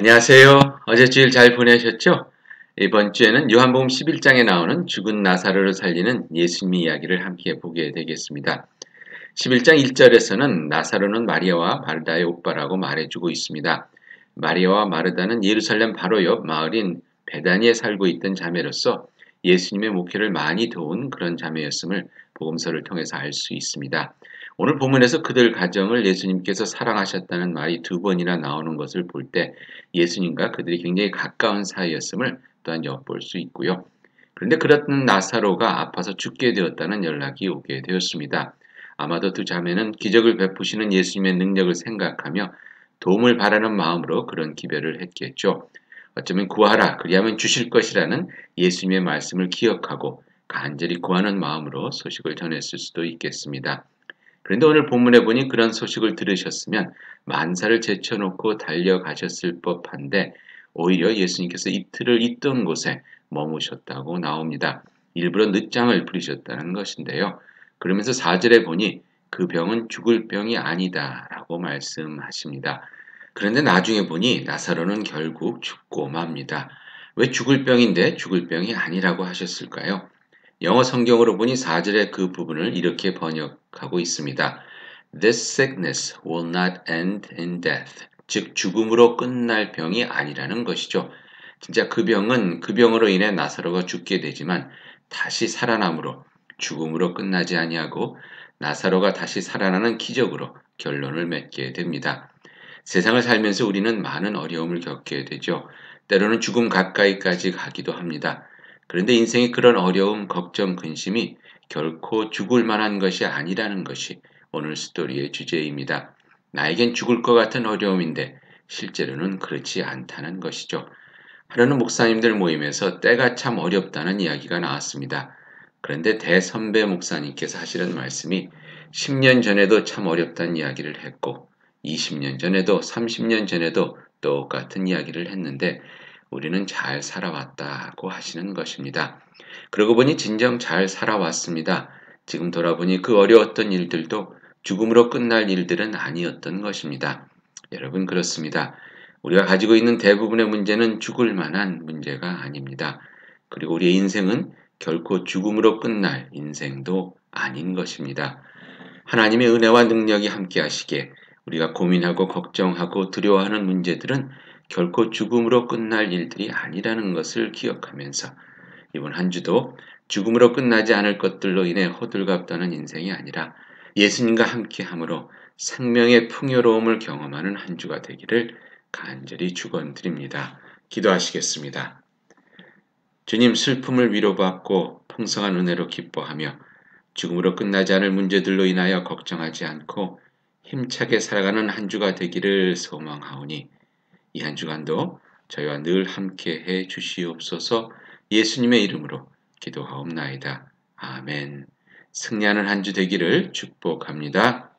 안녕하세요. 어제 주일 잘 보내셨죠? 이번 주에는 요한복음 11장에 나오는 죽은 나사로를 살리는 예수님의 이야기를 함께 보게 되겠습니다. 11장 1절에서는 나사로는 마리아와 마르다의 오빠라고 말해주고 있습니다. 마리아와 마르다는 예루살렘 바로 옆 마을인 베다니에 살고 있던 자매로서 예수님의 목회를 많이 도운 그런 자매였음을 복음서를 통해서 알 수 있습니다. 오늘 본문에서 그들 가정을 예수님께서 사랑하셨다는 말이 두 번이나 나오는 것을 볼 때 예수님과 그들이 굉장히 가까운 사이였음을 또한 엿볼 수 있고요. 그런데 그렇던 나사로가 아파서 죽게 되었다는 연락이 오게 되었습니다. 아마도 두 자매는 기적을 베푸시는 예수님의 능력을 생각하며 도움을 바라는 마음으로 그런 기별을 했겠죠. 어쩌면 구하라 그리하면 주실 것이라는 예수님의 말씀을 기억하고 간절히 구하는 마음으로 소식을 전했을 수도 있겠습니다. 그런데 오늘 본문에 보니 그런 소식을 들으셨으면 만사를 제쳐놓고 달려가셨을 법한데 오히려 예수님께서 이틀을 있던 곳에 머무셨다고 나옵니다. 일부러 늦장을 부리셨다는 것인데요. 그러면서 4절에 보니 그 병은 죽을 병이 아니다 라고 말씀하십니다. 그런데 나중에 보니 나사로는 결국 죽고 맙니다. 왜 죽을 병인데 죽을 병이 아니라고 하셨을까요? 영어 성경으로 보니 4절의 그 부분을 이렇게 번역하고 있습니다. This sickness will not end in death. 즉 죽음으로 끝날 병이 아니라는 것이죠. 진짜 그 병은 그 병으로 인해 나사로가 죽게 되지만 다시 살아남으로 죽음으로 끝나지 아니하고 나사로가 다시 살아나는 기적으로 결론을 맺게 됩니다. 세상을 살면서 우리는 많은 어려움을 겪게 되죠. 때로는 죽음 가까이까지 가기도 합니다. 그런데 인생의 그런 어려움, 걱정, 근심이 결코 죽을 만한 것이 아니라는 것이 오늘 스토리의 주제입니다. 나에겐 죽을 것 같은 어려움인데 실제로는 그렇지 않다는 것이죠. 하루는 목사님들 모임에서 때가 참 어렵다는 이야기가 나왔습니다. 그런데 대선배 목사님께서 하시는 말씀이 10년 전에도 참 어렵다는 이야기를 했고 20년 전에도 30년 전에도 똑같은 이야기를 했는데 우리는 잘 살아왔다고 하시는 것입니다. 그러고 보니 진정 잘 살아왔습니다. 지금 돌아보니 그 어려웠던 일들도 죽음으로 끝날 일들은 아니었던 것입니다. 여러분 그렇습니다. 우리가 가지고 있는 대부분의 문제는 죽을 만한 문제가 아닙니다. 그리고 우리의 인생은 결코 죽음으로 끝날 인생도 아닌 것입니다. 하나님의 은혜와 능력이 함께 하시기에 우리가 고민하고 걱정하고 두려워하는 문제들은 결코 죽음으로 끝날 일들이 아니라는 것을 기억하면서 이번 한 주도 죽음으로 끝나지 않을 것들로 인해 호들갑 떠는 인생이 아니라 예수님과 함께 함으로 생명의 풍요로움을 경험하는 한 주가 되기를 간절히 축원드립니다. 기도하시겠습니다. 주님 슬픔을 위로받고 풍성한 은혜로 기뻐하며 죽음으로 끝나지 않을 문제들로 인하여 걱정하지 않고 힘차게 살아가는 한 주가 되기를 소망하오니 이 한 주간도 저희와 늘 함께 해 주시옵소서 예수님의 이름으로 기도하옵나이다. 아멘. 승리하는 한 주 되기를 축복합니다.